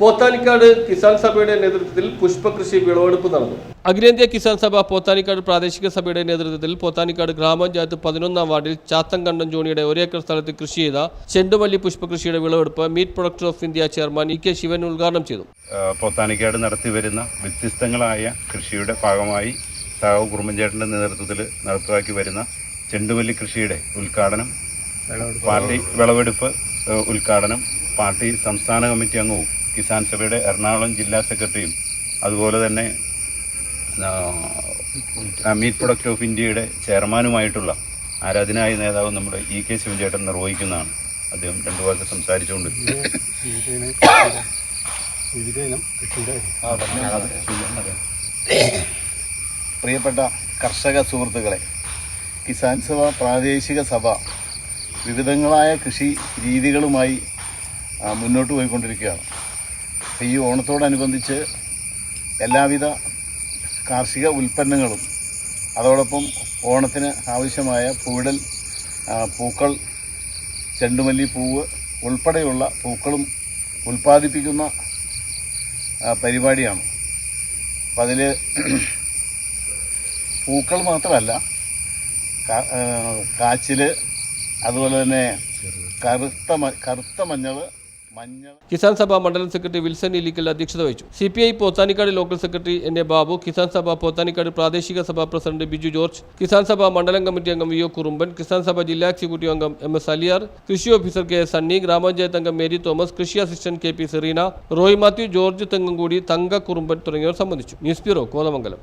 Pothanikkad Kisan സഭയുടെ നേതൃത്വത്തിൽ പുഷ്പകൃഷി വിളവെടുപ്പ് നടന്നു. അഖിലേന്ത്യാ കിസാൻ സഭ പോത്താനിക്കാട് പ്രാദേശിക സഭയുടെ നേതൃത്വത്തിൽ പോത്താനിക്കാട് ഗ്രാമപഞ്ചായത്ത് പതിനൊന്നാം വാർഡിൽ ചാത്തങ്കണ്ടം ജോണിയുടെ ഒരേക്കർ സ്ഥലത്ത് കൃഷി ചെയ്ത ചെണ്ടുമല്ലി പുഷ്പകൃഷിയുടെ വിളവെടുപ്പ് meat producer of India chairman E K Sivan ഉദ്ഘാടനം ചെയ്തു. പോത്താനിക്കാട് നടത്തിവരുന്ന വ്യത്യസ്തങ്ങളായ കൃഷിയുടെ ഭാഗമായി സാഹു കുറുമ്പഞ്ചേട്ടന്റെ നേതൃത്വത്തിൽ നടപ്പിലാക്കി വരുന്ന ചെണ്ടുമല്ലി കൃഷിയുടെ ഉദ്ഘാടനം പാർട്ടി വിളവെടുപ്പ് ഉദ്ഘാടനം പാർട്ടി സംസ്ഥാന കമ്മിറ്റി അംഗവും കിസാൻ സഭയുടെ എറണാകുളം ജില്ലാ സെക്രട്ടറിയും അതുപോലെ തന്നെ മീറ്റ് പ്രൊഡക്റ്റ് ഓഫ് ഇന്ത്യയുടെ ചെയർമാനുമായിട്ടുള്ള ആരാധനായ നേതാവ് നമ്മുടെ ഇ കെ ശിവൻചേട്ടൻ നിർവഹിക്കുന്നതാണ്. അദ്ദേഹം രണ്ടു വാക്ക് സംസാരിച്ചുകൊണ്ട്. പ്രിയപ്പെട്ട കർഷക സുഹൃത്തുക്കളെ കിസാൻ സഭ പ്രാദേശിക സഭ വിവിധങ്ങളായ കൃഷി രീതികളുമായി മുന്നോട്ട് പോയിക്കൊണ്ടിരിക്കുകയാണ്. ഈ ഓണത്തോടനുബന്ധിച്ച് എല്ലാവിധ കാർഷിക ഉൽപ്പന്നങ്ങളും അതോടൊപ്പം ഓണത്തിന് ആവശ്യമായ പൂവിടൽ പൂക്കൾ ചെണ്ടുമല്ലി പൂവ് ഉൾപ്പെടെയുള്ള പൂക്കളും ഉൽപ്പാദിപ്പിക്കുന്ന പരിപാടിയാണ്. അപ്പം അതിൽ പൂക്കൾ മാത്രമല്ല കാച്ചിൽ അതുപോലെ തന്നെ കറുത്ത കറുത്ത മഞ്ഞൾ കിസാൻ സഭ മണ്ഡലം സെക്രട്ടറി വിൽസൺ ഇലിക്കൽ അധ്യക്ഷത വഹിച്ചു. C P I Pothanikkad local secretary N A Babu Kisan Sabha Pothanikkad പ്രാദേശിക സഭാ പ്രസിഡന്റ് ബിജു ജോർജ് കിസാൻ സഭ മണ്ഡലം കമ്മിറ്റി അംഗം വി ഒ കുറുമ്പൻ കിസാൻ സഭ ജില്ലാ എക്സിക്യൂട്ടീവ് അംഗം എം എസ് അലിയാർ കൃഷി ഓഫീസർ കെ എസ് സണ്ണി ഗ്രാമപഞ്ചായത്ത് അംഗം മേരി തോമസ് കൃഷി assistant K P Sereena Roy Mathew George Thengumkudy Thanka Kurumban തുടങ്ങിയവർ സംബന്ധിച്ചു. News bureau Kothamangalam.